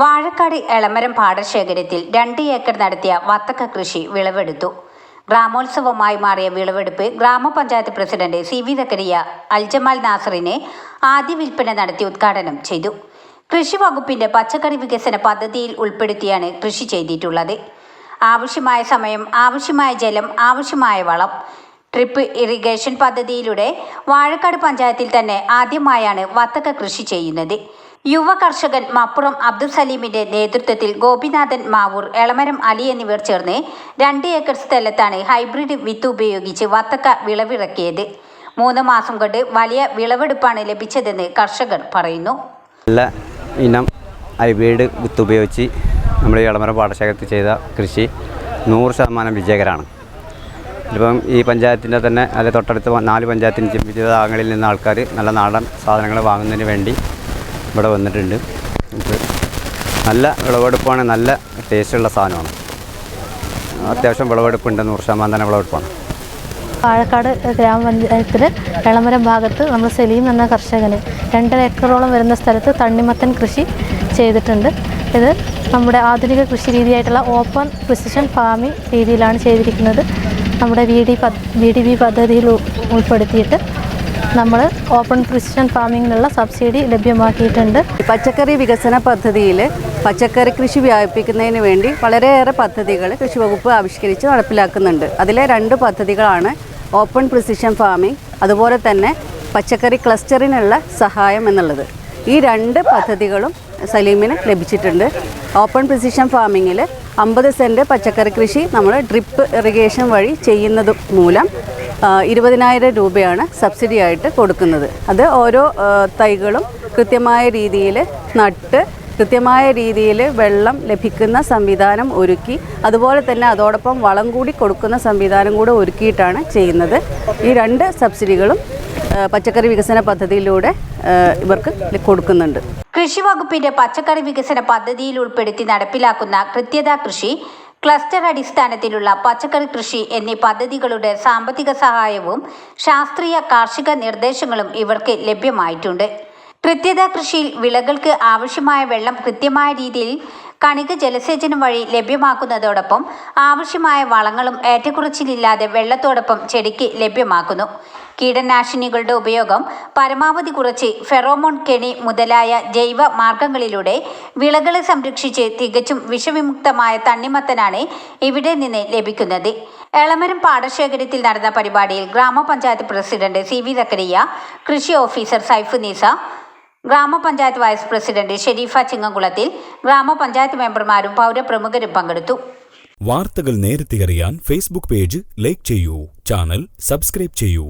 വാഴക്കാട് എളമരം പാടശേഖരത്തിൽ രണ്ട് ഏക്കർ നടത്തിയ വത്തക്ക കൃഷി വിളവെടുത്തു. ഗ്രാമോത്സവമായി മാറിയ വിളവെടുപ്പ് ഗ്രാമപഞ്ചായത്ത് president C V Dakkariya Al Jamal നാസറിനെ ആദ്യ വിൽപ്പന നടത്തി ഉദ്ഘാടനം ചെയ്തു. കൃഷി വകുപ്പിന്റെ പച്ചക്കറി വികസന പദ്ധതിയിൽ ഉൾപ്പെടുത്തിയാണ് കൃഷി ചെയ്തിട്ടുള്ളത്. ആവശ്യമായ സമയം ആവശ്യമായ ജലം ആവശ്യമായ വളം ട്രിപ്പ് ഇറിഗേഷൻ പദ്ധതിയിലൂടെ വാഴക്കാട് പഞ്ചായത്തിൽ തന്നെ ആദ്യമായാണ് വത്തക്ക കൃഷി ചെയ്യുന്നത്. യുവ കർഷകൻ മപ്പുറം അബ്ദുൽ സലീമിന്റെ നേതൃത്വത്തിൽ ഗോപിനാഥൻ മാവൂർ എളമരം അലി എന്നിവർ ചേർന്ന് രണ്ട് ഏക്കർ സ്ഥലത്താണ് ഹൈബ്രിഡ് വിത്ത് ഉപയോഗിച്ച് വത്തക്ക വിളവിറക്കിയത്. മൂന്ന് മാസം കൊണ്ട് വലിയ വിളവെടുപ്പാണ് ലഭിച്ചതെന്ന് കർഷകർ പറയുന്നു. നല്ല ഇനം ഹൈബ്രിഡ് വിത്ത് ഉപയോഗിച്ച് നമ്മൾ എളമരം പാടശേഖരത്തിൽ ചെയ്ത കൃഷി നൂറ് ശതമാനം വിജയകരമാണ്. ഇപ്പം ഈ പഞ്ചായത്തിന്റെ തന്നെ അല്ലെ തൊട്ടടുത്ത് നാല് പഞ്ചായത്തിന്റെ വിവിധ ഭാഗങ്ങളിൽ നിന്ന് ആൾക്കാർ നല്ല നാടൻ സാധനങ്ങൾ വാങ്ങുന്നതിന് വേണ്ടി ഇവിടെ വന്നിട്ടുണ്ട്. നല്ല വിളവെടുപ്പാണ് നല്ല ടേസ്റ്റുള്ള സാധനമാണ്. അത്യാവശ്യം വിളവെടുപ്പുണ്ട് നൂറ് ശതമാനം തന്നെ വിളവെടുപ്പാണ്. പാലക്കാട് ഗ്രാമപഞ്ചായത്തിൽ എളമരം ഭാഗത്ത് നമ്മൾ സലീം എന്ന കർഷകന് രണ്ടര ഏക്കറോളം വരുന്ന സ്ഥലത്ത് തണ്ണിമത്തൻ കൃഷി ചെയ്തിട്ടുണ്ട്. ഇത് നമ്മുടെ ആധുനിക കൃഷി രീതിയായിട്ടുള്ള ഓപ്പൺ പ്രിസിഷൻ ഫാമിംഗ് രീതിയിലാണ് ചെയ്തിരിക്കുന്നത്. നമ്മുടെ വി ഡി പദ്ധതിയിൽ ഉൾപ്പെടുത്തിയിട്ട് നമ്മൾ ഓപ്പൺ ക്രിസ്ത്യൻ ഫാമിങ്ങിനുള്ള സബ്സിഡി ലഭ്യമാക്കിയിട്ടുണ്ട്. പച്ചക്കറി വികസന പദ്ധതിയിൽ പച്ചക്കറി കൃഷി വ്യാപിപ്പിക്കുന്നതിന് വേണ്ടി വളരെയേറെ പദ്ധതികൾ കൃഷി വകുപ്പ് ആവിഷ്കരിച്ച് നടപ്പിലാക്കുന്നുണ്ട്. അതിലെ രണ്ട് പദ്ധതികളാണ് ഓപ്പൺ പ്രിസിഷൻ ഫാമിംഗ് അതുപോലെ തന്നെ പച്ചക്കറി ക്ലസ്റ്ററിനുള്ള സഹായം എന്നുള്ളത്. ഈ രണ്ട് പദ്ധതികളും സലീമിന് ലഭിച്ചിട്ടുണ്ട്. ഓപ്പൺ പ്രിസിഷൻ ഫാമിങ്ങിൽ അമ്പത് സെന്റ് പച്ചക്കറി കൃഷി നമ്മൾ ഡ്രിപ്പ് ഇറിഗേഷൻ വഴി ചെയ്യുന്നത് മൂലം ഇരുപതിനായിരം രൂപയാണ് സബ്സിഡി ആയിട്ട് കൊടുക്കുന്നത്. അത് ഓരോ തൈകളും കൃത്യമായ രീതിയിൽ നട്ട് കൃത്യമായ രീതിയിൽ വെള്ളം ലഭിക്കുന്ന സംവിധാനം ഒരുക്കി അതുപോലെ തന്നെ അതോടൊപ്പം വളം കൂടി കൊടുക്കുന്ന സംവിധാനം കൂടെ ഒരുക്കിയിട്ടാണ് ചെയ്യുന്നത്. ഈ രണ്ട് സബ്സിഡികളും പച്ചക്കറി വികസന പദ്ധതിയിലൂടെ ഇവർക്ക് കൊടുക്കുന്നുണ്ട്. കൃഷി വകുപ്പിന്റെ പച്ചക്കറി വികസന പദ്ധതിയിൽ ഉൾപ്പെടുത്തി നടപ്പിലാക്കുന്ന കൃത്യത കൃഷി ക്ലസ്റ്റർ അടിസ്ഥാനത്തിലുള്ള പച്ചക്കറി കൃഷി എന്നീ പദ്ധതികളുടെ സാമ്പത്തിക സഹായവും ശാസ്ത്രീയ കാർഷിക നിർദ്ദേശങ്ങളും ഇവർക്ക് ലഭ്യമായിട്ടുണ്ട്. കൃത്യത കൃഷിയിൽ വിളകൾക്ക് ആവശ്യമായ വെള്ളം കൃത്യമായ രീതിയിൽ കണിക ജലസേചനം വഴി ലഭ്യമാക്കുന്നതോടൊപ്പം ആവശ്യമായ വളങ്ങളും ഏറ്റക്കുറച്ചിലില്ലാതെ വെള്ളത്തോടൊപ്പം ചെടിക്ക് ലഭ്യമാക്കുന്നു. കീടനാശിനികളുടെ ഉപയോഗം പരമാവധി കുറച്ച് ഫെറോമോൺ കെണി മുതലായ ജൈവ മാർഗങ്ങളിലൂടെ വിളകളെ സംരക്ഷിച്ച് തികച്ചും വിഷവിമുക്തമായ തണ്ണിമത്തനാണ് ഇവിടെ നിന്ന് ലഭിക്കുന്നത്. എളമരം പാടശേഖരത്തിൽ നടന്ന പരിപാടിയിൽ ഗ്രാമപഞ്ചായത്ത് പ്രസിഡന്റ് സി വി സക്കരിയ കൃഷി ഓഫീസർ സൈഫു നീസ ഗ്രാമപഞ്ചായത്ത് വൈസ് പ്രസിഡന്റ് ഷെരീഫ ചിങ്ങംകുളത്തിൽ ഗ്രാമപഞ്ചായത്ത് മെമ്പർമാരും പൗരപ്രമുഖരും പങ്കെടുത്തു. വാർത്തകൾ നേരത്തെ അറിയാൻ ഫേസ്ബുക്ക് പേജ് ലൈക്ക് ചെയ്യൂ ചാനൽ സബ്സ്ക്രൈബ് ചെയ്യൂ.